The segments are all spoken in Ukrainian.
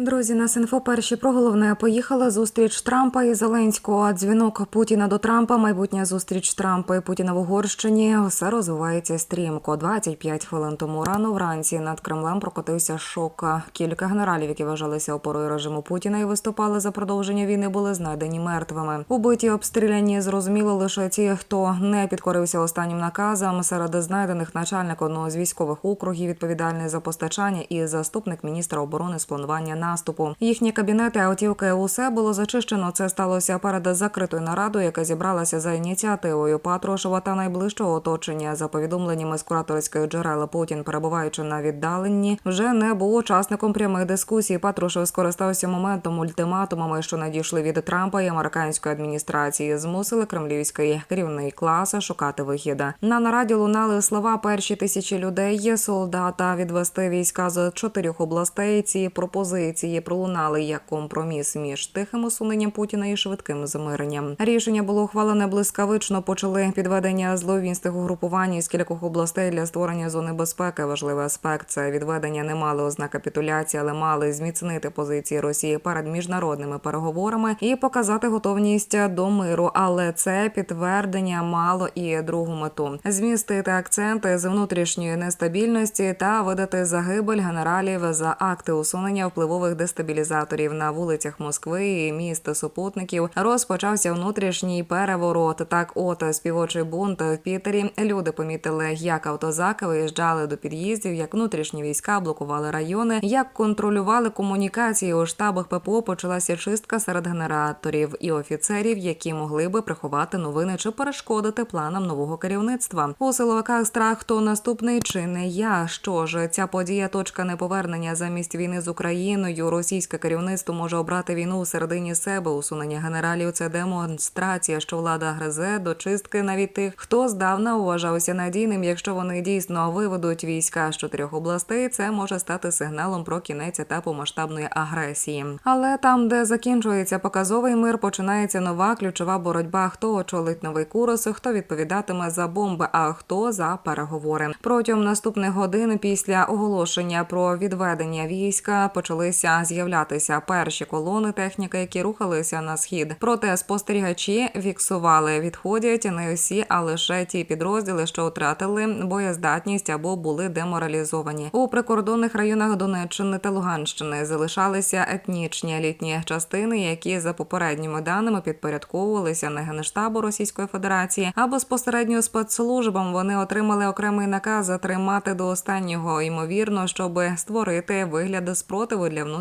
Друзі, нас інфо перші про головне поїхала зустріч Трампа і Зеленського. Дзвінок Путіна до Трампа. Майбутня зустріч Трампа і Путіна в Угорщині. Все розвивається стрімко. 25 хвилин тому рано вранці над Кремлем прокотився шок. Кілька генералів, які вважалися опорою режиму Путіна і виступали за продовження війни, були знайдені мертвими. Убиті обстріляні зрозуміло лише ті, хто не підкорився останнім наказам. Серед знайдених начальник одного з військових округів, відповідальний за постачання, і заступник міністра оборони з планування наступу. Їхні кабінети, автівки, усе було зачищено. Це сталося перед закритою нарадою, яка зібралася за ініціативою Патрушева та найближчого оточення. За повідомленнями з кураторської джерела Путін, перебуваючи на віддаленні, вже не був учасником прямих дискусій. Патрушев скористався моментом ультиматумами, що надійшли від Трампа і американської адміністрації, змусили кремлівський керівний клас шукати вихід. На нараді лунали слова перші тисячі людей, Є солдата відвести війська з чотирьох областей. Ці пропозиції пролунали як компроміс між тихим усуненням Путіна і швидким замиренням. Рішення було ухвалене блискавично. Почали підведення зловінстих угрупувань з кількох областей для створення зони безпеки. Важливий аспект це відведення не мали ознак капітуляції, але мали зміцнити позиції Росії перед міжнародними переговорами і показати готовність до миру. Але це підтвердження мало і другу мету змістити акценти з внутрішньої нестабільності та видати загибель генералів за акти усунення впливових дестабілізаторів на вулицях Москви і міст супутників. Розпочався внутрішній переворот. Так, от співочий бунт в Пітері. Люди помітили, як автозаки виїжджали до під'їздів, як внутрішні війська блокували райони, як контролювали комунікації у штабах ППО. Почалася чистка серед генераторів і офіцерів, які могли би приховати новини чи перешкодити планам нового керівництва. У силовиках страх, хто наступний чи не я. Що ж, ця подія точка неповернення замість війни з Україною. Російське керівництво може обрати війну у середині себе. Усунення генералів це демонстрація, що влада гризе до чистки навіть тих, хто здавна вважався надійним. Якщо вони дійсно виведуть війська з чотирьох областей, це може стати сигналом про кінець етапу масштабної агресії. Але там, де закінчується показовий мир, починається нова ключова боротьба. Хто очолить новий курс, хто відповідатиме за бомби, а хто за переговори. Протягом наступних годин після оголошення про відведення війська почалися з'являтися перші колони техніки, які рухалися на схід. Проте спостерігачі фіксували, відходять не всі, а лише ті підрозділи, що втратили боєздатність або були деморалізовані. У прикордонних районах Донеччини та Луганщини залишалися етнічні елітні частини, які за попередніми даними підпорядковувалися не генштабу Російської Федерації а безпосередньо спецслужбам. Вони отримали окремий наказ затримати до останнього, ймовірно, щоб створити вигляд спротиву для внутрішнього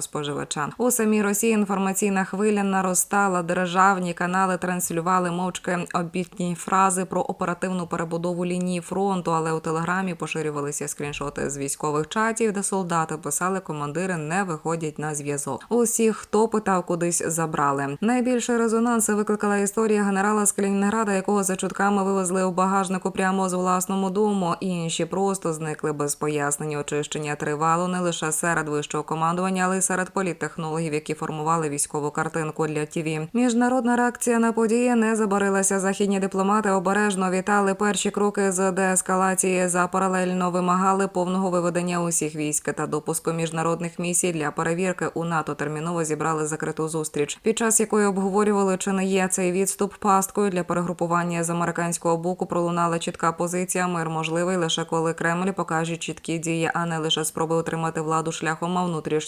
споживача. У самій Росії інформаційна хвиля наростала. Державні канали транслювали мовчки обітні фрази про оперативну перебудову лінії фронту, але у телеграмі поширювалися скріншоти з військових чатів, де солдати писали, командири не виходять на зв'язок. Усіх, хто питав, кудись забрали. Найбільший резонанс викликала історія генерала з Калінінграда, якого за чутками вивезли у багажнику прямо з власному дому. Інші просто зникли без пояснень. Очищення тривало не лише серед вищого командування, але й серед політтехнологів, які формували військову картинку для ТІВІ. Міжнародна реакція на події не забарилася. Західні дипломати обережно вітали перші кроки з деескалації за паралельно вимагали повного виведення усіх військ та допуску міжнародних місій для перевірки. У НАТО терміново зібрали закриту зустріч, під час якої обговорювали, чи не є цей відступ пасткою для перегрупування з американського боку. Пролунала чітка позиція. Мир можливий лише коли Кремль покаже чіткі дії, а не лише спроби отримати владу шляхом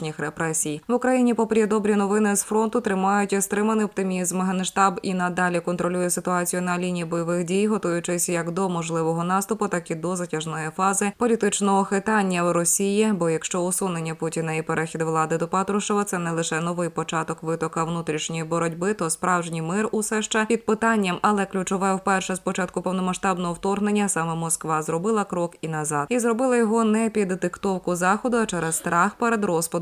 внутрішніх репресій. В Україні, попри добрі новини з фронту, тримають стриманий оптимізм. Генштаб і надалі контролює ситуацію на лінії бойових дій, готуючись як до можливого наступу, так і до затяжної фази політичного хитання в Росії. Бо якщо усунення Путіна і перехід влади до Патрушева це не лише новий початок витока внутрішньої боротьби, то справжній мир усе ще під питанням, але ключове вперше з початку повномасштабного вторгнення саме Москва зробила крок і назад, і зробила його не під диктовку заходу, а через страх перед розпадом